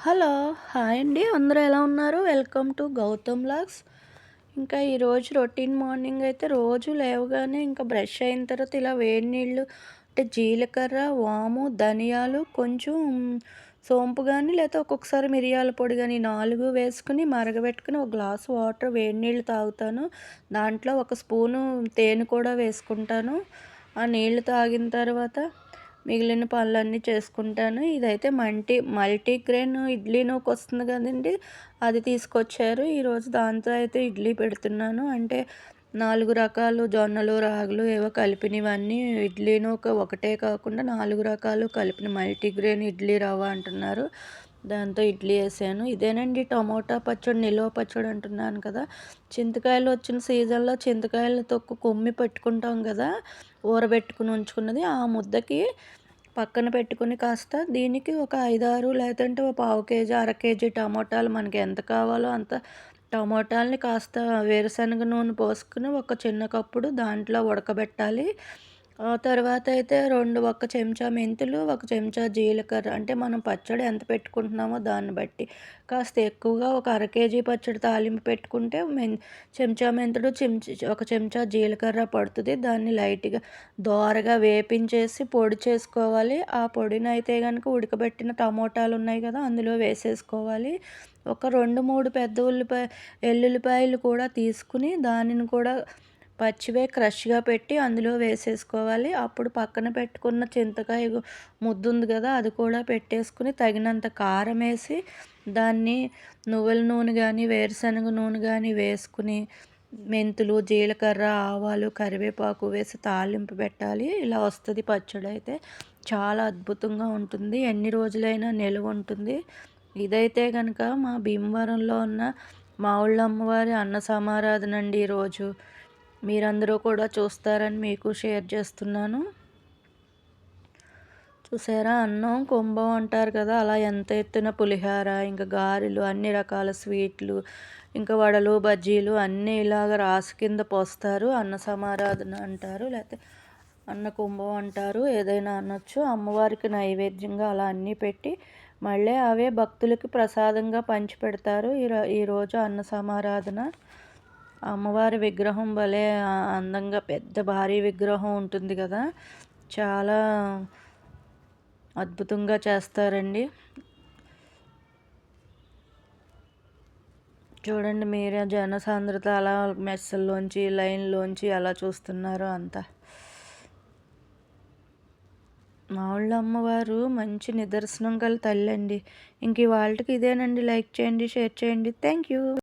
Hello hi అండి. అందరూ ఎలా ఉన్నారు? వెల్కమ్ టు గౌతమ్ లాగ్స్ ఇంకా ఈరోజు రొటీన్ మార్నింగ్ అయితే రోజు లేవగానే ఇంకా బ్రష్ అయిన తర్వాత ఇలా వేడి నీళ్ళు అంటే జీలకర్ర వాము ధనియాలు కొంచెం సోంపు కానీ లేకపోతే ఒక్కొక్కసారి మిరియాల పొడి కానీ నాలుగు వేసుకుని మరగబెట్టుకుని ఒక గ్లాస్ వాటర్ వేడి నీళ్ళు తాగుతాను. దాంట్లో ఒక స్పూను తేనె కూడా వేసుకుంటాను. ఆ నీళ్ళు తాగిన తర్వాత మిగిలిన పనులన్నీ చేసుకుంటాను. ఇదైతే మల్టీ మల్టీగ్రెయిన్ ఇడ్లీ నూక వస్తుంది కదండి. అది తీసుకొచ్చారు. ఈరోజు దాంతో అయితే ఇడ్లీ పెడుతున్నాను. అంటే నాలుగు రకాలు జొన్నలు రాగులు ఏవో కలిపినవన్నీ ఇడ్లీను ఒక ఒకటే కాకుండా నాలుగు రకాలు కలిపిన మల్టీగ్రెయిన్ ఇడ్లీ రవ్వ అంటున్నారు. దాంతో ఇడ్లీ వేసాను. ఇదేనండి టమోటా పచ్చడి నిల్వ పచ్చడి అంటున్నాను కదా. చింతకాయలు వచ్చిన సీజన్లో చింతకాయలు తొక్కు కొమ్మి పెట్టుకుంటాం కదా ఊరబెట్టుకుని ఉంచుకున్నది. ఆ ముద్దకి పక్కన పెట్టుకుని కాస్త దీనికి ఒక ఐదారు లేదంటే ఒక పావు కేజీ అర కేజీ టమోటాలు మనకి ఎంత కావాలో అంత టమోటాలని కాస్త వేరుశనగ నూనె పోసుకుని ఒక చిన్న కప్పుడు దాంట్లో ఉడకబెట్టాలి. తర్వాత అయితే రెండు ఒక చెంచా మెంతులు ఒక చెంచా జీలకర్ర. అంటే మనం పచ్చడి ఎంత పెట్టుకుంటున్నామో దాన్ని బట్టి. కాస్త ఎక్కువగా ఒక అర కేజీ పచ్చడి తాలింపు పెట్టుకుంటే మెన్ చెంచా మెంతుడు చెంచా ఒక చెంచా జీలకర్ర పడుతుంది. దాన్ని లైట్గా దోరగా వేపించేసి పొడి చేసుకోవాలి. ఆ పొడిని అయితే కనుక ఉడకబెట్టిన టమోటాలు ఉన్నాయి కదా అందులో వేసేసుకోవాలి. ఒక రెండు మూడు పెద్ద ఉల్లిపాయ ఎల్లుల్లిపాయలు కూడా తీసుకుని దానిని కూడా పచ్చివే క్రష్గా పెట్టి అందులో వేసేసుకోవాలి. అప్పుడు పక్కన పెట్టుకున్న చింతకాయ ముద్దు ఉంది కదా అది కూడా పెట్టేసుకుని తగినంత కారం వేసి దాన్ని నువ్వుల నూనె కానీ వేరుశనగ నూనె కానీ వేసుకుని మెంతులు జీలకర్ర ఆవాలు కరివేపాకు వేసి తాలింపు పెట్టాలి. ఇలా వస్తుంది పచ్చడి అయితే. చాలా అద్భుతంగా ఉంటుంది. ఎన్ని రోజులైనా నిల్వ ఉంటుంది. ఇదైతే కనుక మా భీమవరంలో ఉన్న మా ఊళ్ళమ్మవారి అన్న సమారాధన అండి ఈరోజు. మీరందరూ కూడా చూస్తారని మీకు షేర్ చేస్తున్నాను. చూసారా? అన్నం కుంభం అంటారు కదా అలా ఎంత ఎత్తున పులిహార ఇంకా గారెలు అన్ని రకాల స్వీట్లు ఇంకా వడలు బజ్జీలు అన్నీ ఇలాగ రాసు కింద పోస్తారు. అన్న సమారాధన అంటారు లేకపోతే అన్న కుంభం అంటారు ఏదైనా అనొచ్చు. అమ్మవారికి నైవేద్యంగా అలా అన్నీ పెట్టి మళ్ళీ అవే భక్తులకి ప్రసాదంగా పంచి పెడతారు. ఈరోజు అన్న సమారాధన. అమ్మవారి విగ్రహం భలే అందంగా పెద్ద భారీ విగ్రహం ఉంటుంది కదా. చాలా అద్భుతంగా చేస్తారండి. చూడండి మీరే జనసాంద్రత అలా మెస్సుల్లోంచి లైన్లోంచి అలా చూస్తున్నారు అంతా. మా అమ్మవారు మంచి నిదర్శనం గల తల్లి అండి ఇంక వాళ్ళకి ఇదేనండి. లైక్ చేయండి షేర్ చేయండి. Thank you.